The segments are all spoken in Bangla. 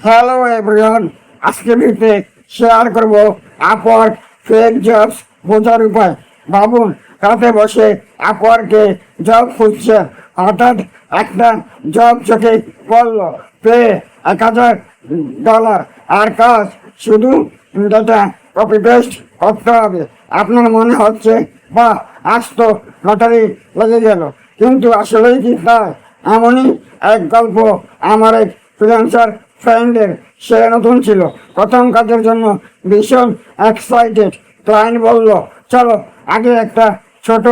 হ্যালো এভরিওয়ান আজকে ভিডিওতে শেয়ার করব আপওয়ার্ক ফেক জবস বোঝার উপায়। ভাবুন রাতে বসে আপওয়ার্কে জব খুঁজছে। হঠাৎ একটা জব চোখে পড়ল। পে, এক হাজার ডলার আর কাজ শুধু ডেটা কপি পেস্ট করতে হবে। আপনার মনে হচ্ছে বা আজ তো লটারি লেগে গেল। কিন্তু আসলেই কি তাই? এমনই এক গল্প আমার এক ফ্রিল্যান্সার ফ্রেন্ডের সে নতুন ছিল। প্রথম কাজের জন্য ভীষণ এক্সাইটেড ক্লায়েন্ট বলল, চলো, আগে একটা ছোট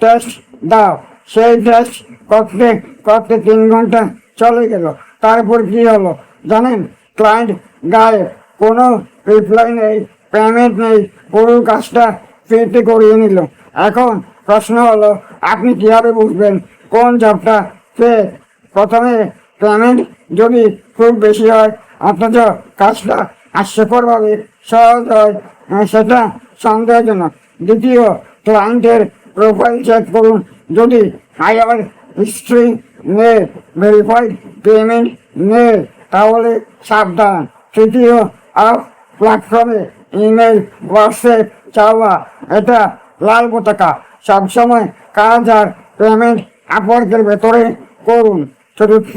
টেস্ট দাও। সেই টেস্ট করতে করতে তিন ঘণ্টা চলে গেল। তারপর কি হলো? জানেন, ক্লায়েন্ট গায়ে কোনো রিপ্লাই নেই পেমেন্ট নেই, পুরো কাজটা ফ্রিতে করিয়ে নিল। এখন প্রশ্ন হলো, আপনি কীভাবে বুঝবেন কোন জবটা ফেক প্রথমে পেমেন্ট যদি খুব বেশি হয় অথচ কাজটা হাস্যকরভাবে সহজ হয় সেটা সন্দেহজনক। দ্বিতীয় ক্লায়েন্টের প্রোফাইল চেক করুন। যদি হায়ার হিস্ট্রি নেই ভেরিফাইড পেমেন্ট নেই, তাহলে সাবধান। তৃতীয় আপ প্ল্যাটফর্মে ইমেল হোয়াটসঅ্যাপ চাওয়া, এটা লাল পতাকা সবসময় কাজ আর পেমেন্ট আপওয়ার্কের ভেতরে করুন। চতুর্থ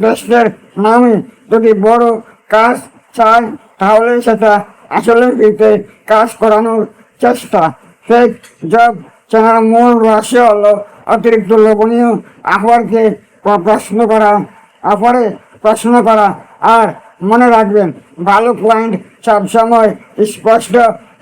টেস্টের নামে যদি বড় কাজ চায়, তাহলে সেটা আসলে ফ্রিতে কাজ করানোর চেষ্টা। ফেক জব চেনার মূল রহস্য হলো অতিরিক্ত লোভনীয় আপওয়ার্কে প্রশ্ন করা অফারে প্রশ্ন করা, আর মনে রাখবেন, ভালো ক্লায়েন্ট সবসময় স্পষ্ট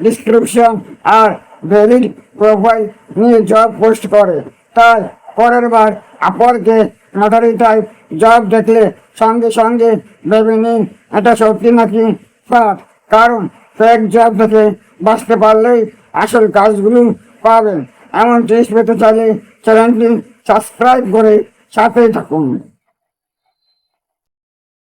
ডিসক্রিপশন আর ভ্যালিড প্রোফাইল নিয়ে জব পোস্ট করে। তাই পরের বার আপরকে লটারি টাইপ জব দেখলে সঙ্গে সঙ্গে ভেবে নিন, এটা সত্যি নাকি ফাঁক কারণ ফেক জব দেখে বাঁচতে পারলেই আসল কাজগুলো পাবেন। এমন টেস্ট পেতে চাইলে চ্যানেলটি সাবস্ক্রাইব করে সাথেই থাকুন।